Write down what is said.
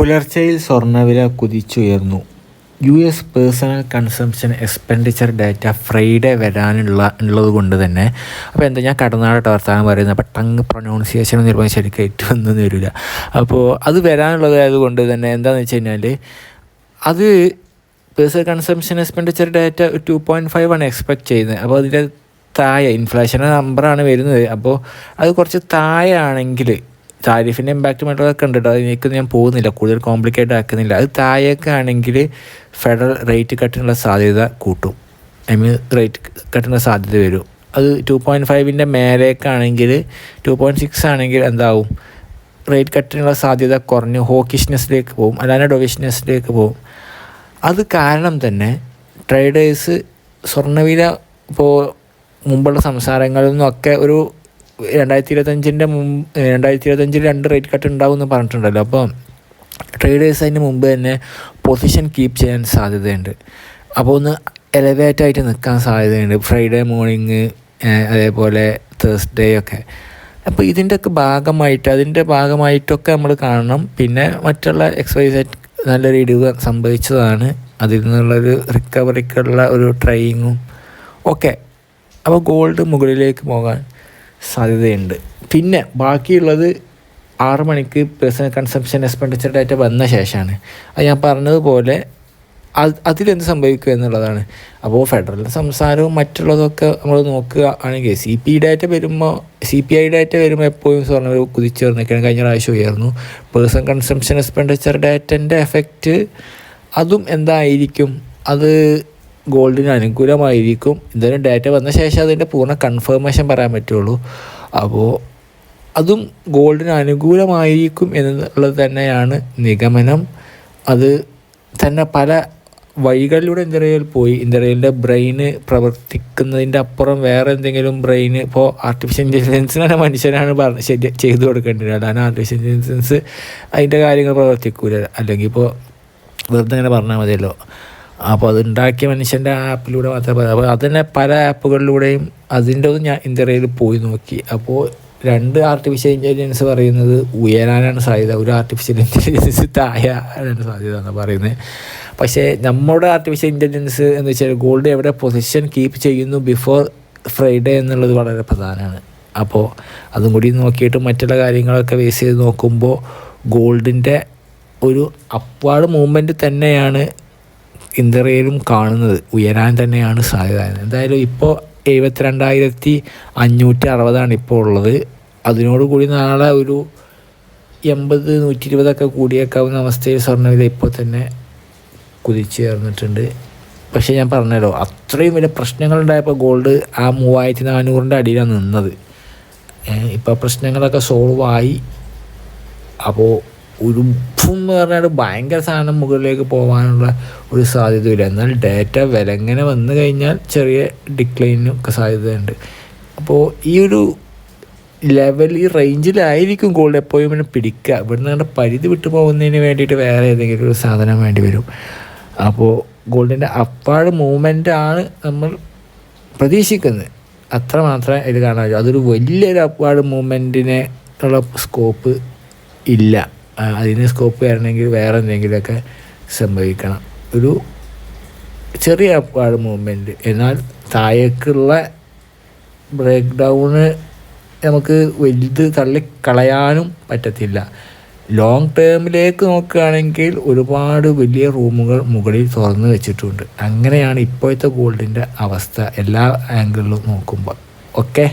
പുലർച്ചയിൽ സ്വർണവില കുതിച്ചുയർന്നു. U S personal consumption expenditure data Friday വരാനുള്ള ഉള്ളത് കൊണ്ട് തന്നെ അപ്പോൾ എന്താ ഞാൻ കടനാട് വർത്താനം പറയുന്നത്? അപ്പോൾ ടങ് പ്രൊനൗൺസിയേഷൻ എന്ന് പറയുമ്പോൾ ശരിക്കും ഏറ്റവും ഒന്നും വരില്ല. അപ്പോൾ അത് വരാനുള്ളത് ആയതുകൊണ്ട് തന്നെ എന്താണെന്ന് വെച്ച് കഴിഞ്ഞാൽ അത് personal consumption expenditure data two point five ആണ് എക്സ്പെക്ട് ചെയ്യുന്നത്. അപ്പോൾ അതിന്റെ താഴെ ഇൻഫ്ലേഷന്റെ നമ്പറാണ് വരുന്നത്. അപ്പോൾ അത് കുറച്ച് താഴെ ആണെങ്കിൽ താരിഫിന്റെ ഇമ്പാക്റ്റ് മറ്റുള്ളതൊക്കെ ഉണ്ട് കേട്ടോ അതിലേക്ക് ഞാൻ പോകുന്നില്ല. കൂടുതൽ കോംപ്ലിക്കേറ്റ് ആക്കുന്നില്ല. അത് താഴേക്ക് ആണെങ്കിൽ ഫെഡറൽ റേറ്റ് കട്ടിനുള്ള സാധ്യത കൂട്ടും. ഐ മീൻ റേറ്റ് കട്ടിനുള്ള സാധ്യത വരും. അത് ടു പോയിന്റ് ഫൈവിന്റെ മേലേക്കാണെങ്കിൽ ടു പോയിന്റ് സിക്സ് ആണെങ്കിൽ എന്താവും? റേറ്റ് കട്ടിനുള്ള സാധ്യത കുറഞ്ഞ് ഹോക്കിഷ്നെസ്സിലേക്ക് പോകും. അല്ലാതെ ഡൊവിഷ്നെസ്സിലേക്ക് പോകും. അത് കാരണം തന്നെ ട്രേഡേഴ്സ് സ്വർണവില ഇപ്പോൾ മുമ്പുള്ള സംസാരങ്ങളിൽ നിന്നൊക്കെ ഒരു രണ്ടായിരത്തി ഇരുപത്തഞ്ചിന്റെ മുമ്പ് രണ്ടായിരത്തി ഇരുപത്തഞ്ചിൽ രണ്ട് റേറ്റ് കട്ട് ഉണ്ടാവും എന്ന് പറഞ്ഞിട്ടുണ്ടല്ലോ. അപ്പോൾ ട്രേഡേഴ്സ് അതിന് മുമ്പ് തന്നെ പൊസിഷൻ കീപ്പ് ചെയ്യാൻ സാധ്യതയുണ്ട്. അപ്പോൾ ഒന്ന് എലവേറ്റ് ആയിട്ട് നിൽക്കാൻ സാധ്യതയുണ്ട്. ഫ്രൈഡേ മോർണിംഗ് അതേപോലെ തേഴ്സ്ഡേ ഒക്കെ. അപ്പോൾ ഇതിന്റെയൊക്കെ ഭാഗമായിട്ട് അതിന്റെ ഭാഗമായിട്ടൊക്കെ നമ്മൾ കാണണം. പിന്നെ മറ്റുള്ള എക്സസൈസ് നല്ലൊരു ഇടിവ് സംഭവിച്ചതാണ്. അതിൽ നിന്നുള്ളൊരു റിക്കവറിക്കുള്ള ഒരു ട്രൈയിങ്ങും ഒക്കെ. അപ്പോൾ ഗോൾഡ് മുകളിലേക്ക് പോകാൻ. സാധ്യതയുണ്ട്. പിന്നെ ബാക്കിയുള്ളത് ആറ് മണിക്ക് പേഴ്സണൽ കൺസംഷൻ എക്സ്പെൻഡിച്ചർ ഡാറ്റ വന്ന ശേഷമാണ്. അത് ഞാൻ പറഞ്ഞതുപോലെ അത് അതിലെന്ത് സംഭവിക്കുക എന്നുള്ളതാണ്. അപ്പോൾ ഫെഡറൽ സംസാരവും മറ്റുള്ളതൊക്കെ നമ്മൾ നോക്കുക ആണെങ്കിൽ സി പി ഡാറ്റ വരുമ്പോൾ സി പി ഐ ഡാറ്റ വരുമ്പോൾ എപ്പോഴും സ്വർണ കുതിച്ചു കുതിച്ചുയർന്നിരിക്കണം കഴിഞ്ഞ പ്രാവശ്യം ഉയർന്നു. പേഴ്സണൽ കൺസംഷൻ എക്സ്പെൻഡിച്ചർ ഡാറ്റന്റെ എഫക്റ്റ് അതും എന്തായിരിക്കും? അത് ഗോൾഡിന് അനുകൂലമായിരിക്കും. എന്തായാലും ഡാറ്റ വന്ന ശേഷം അതിന്റെ പൂർണ കൺഫർമേഷൻ പറയാൻ പറ്റുള്ളൂ. അപ്പോൾ അതും ഗോൾഡിന് അനുകൂലമായിരിക്കും എന്നുള്ളത് തന്നെയാണ് നിഗമനം. അത് തന്നെ പല വഴികളിലൂടെ ഇന്ദ്രയിൽ പോയി. ഇന്ദ്രയിലിന്റെ ബ്രെയിന് പ്രവർത്തിക്കുന്നതിന്റെ അപ്പുറം വേറെ എന്തെങ്കിലും ബ്രെയിന് ഇപ്പോൾ ആർട്ടിഫിഷ്യൽ ഇന്റലിജൻസിനാണ് മനുഷ്യനാണ് പറഞ്ഞ് ശരി ചെയ്തു കൊടുക്കേണ്ടത് കാരണം ആർട്ടിഫിഷ്യൽ ഇന്റലിജൻസ് അതിന്റെ കാര്യങ്ങൾ പ്രവർത്തിക്കൂല. അല്ലെങ്കിൽ ഇപ്പോൾ വെറുതെ ഇങ്ങനെ പറഞ്ഞാൽ മതിയല്ലോ. അപ്പോൾ അത് ഉണ്ടാക്കിയ മനുഷ്യന്റെ ആപ്പിലൂടെ മാത്രമേ അപ്പോൾ അതിനെ പല ആപ്പുകളിലൂടെയും അതിന്റെ ഒന്നും ഞാൻ ഇന്ത്യയിൽ പോയി നോക്കി. അപ്പോൾ രണ്ട് ആർട്ടിഫിഷ്യൽ ഇന്റലിജൻസ് പറയുന്നത് ഉയരാനാണ് സാധ്യത. ഒരു ആർട്ടിഫിഷ്യൽ ഇന്റലിജൻസ് താഴാനാണ് സാധ്യത എന്ന് പറയുന്നത് പക്ഷേ നമ്മുടെ ആർട്ടിഫിഷ്യൽ ഇന്റലിജൻസ് എന്ന് വെച്ചാൽ ഗോൾഡ് എവിടെ പൊസിഷൻ കീപ്പ് ചെയ്യുന്നു ബിഫോർ ഫ്രൈഡേ എന്നുള്ളത് വളരെ പ്രധാനമാണ്. അപ്പോൾ അതും കൂടി നോക്കിയിട്ട് മറ്റുള്ള കാര്യങ്ങളൊക്കെ ബേസ് ചെയ്ത് നോക്കുമ്പോൾ ഗോൾഡിന്റെ ഒരു അപ്വാർഡ് മൂവ്മെന്റ് തന്നെയാണ് ഇന്ത്യയിലും കാണുന്നത് ഉയരാൻ തന്നെയാണ് സാധ്യത. എന്തായാലും ഇപ്പോൾ എഴുപത്തിരണ്ടായിരത്തി അഞ്ഞൂറ്റി അറുപതാണ് ഇപ്പോൾ ഉള്ളത്. അതിനോടുകൂടി നാളെ ഒരു എൺപത് നൂറ്റി ഇരുപതൊക്കെ കൂടിയേക്കാവുന്ന അവസ്ഥയിൽ സ്വർണവില ഇപ്പോൾ തന്നെ കുതിച്ചു ചേർന്നിട്ടുണ്ട് പക്ഷേ ഞാൻ പറഞ്ഞല്ലോ അത്രയും വലിയ പ്രശ്നങ്ങളുണ്ടായപ്പോൾ ഗോൾഡ് ആ മൂവായിരത്തി നാനൂറിന്റെ അടിയിലാണ് നിന്നത്. ഇപ്പോൾ പ്രശ്നങ്ങളൊക്കെ സോൾവ് ആയി അപ്പോൾ ഒരു എന്ന് പറഞ്ഞാൽ ഭയങ്കര സാധനം മുകളിലേക്ക് പോകാനുള്ള ഒരു സാധ്യതയില്ല. എന്നാൽ ഡാറ്റ വില ഇങ്ങനെ വന്നു കഴിഞ്ഞാൽ ചെറിയ ഡിക്ലൈനും ഒക്കെ സാധ്യതയുണ്ട്. അപ്പോൾ ഈ ഒരു ലെവൽ ഈ റേഞ്ചിലായിരിക്കും ഗോൾഡ് പിന്നെ പിടിക്കുക. ഇവിടുന്ന് നിന്ന് പരിധി വിട്ടു പോകുന്നതിന് വേണ്ടിയിട്ട് വേറെ ഏതെങ്കിലും ഒരു സാധനം വേണ്ടി വരും. അപ്പോൾ ഗോൾഡിന്റെ അപ്പാട് മൂവ്മെന്റ് ആണ് നമ്മൾ പ്രതീക്ഷിക്കുന്നത്. അത്ര മാത്രമേ ഇത് കാണാൻ പറ്റൂ. അതൊരു വലിയൊരു അപ്പാട് മൂവ്മെന്റിനെ ഉള്ള സ്കോപ്പ് ഇല്ല. അതിന് സ്കോപ്പ് വരണമെങ്കിൽ വേറെ എന്തെങ്കിലുമൊക്കെ സംഭവിക്കണം. ഒരു ചെറിയ അപ്പാട് മൂവ്മെന്റ് എന്നാൽ താഴേക്കുള്ള ബ്രേക്ക് ഡൗണ് നമുക്ക് വലുത് തള്ളിക്കളയാനും പറ്റത്തില്ല. ലോങ് ടേമിലേക്ക് നോക്കുകയാണെങ്കിൽ ഒരുപാട് വലിയ റൂമുകൾ മുകളിൽ തുറന്നു വെച്ചിട്ടുണ്ട്. അങ്ങനെയാണ് ഇപ്പോഴത്തെ ഗോൾഡിന്റെ അവസ്ഥ എല്ലാ ആംഗിളിലും നോക്കുമ്പോൾ. ഓക്കെ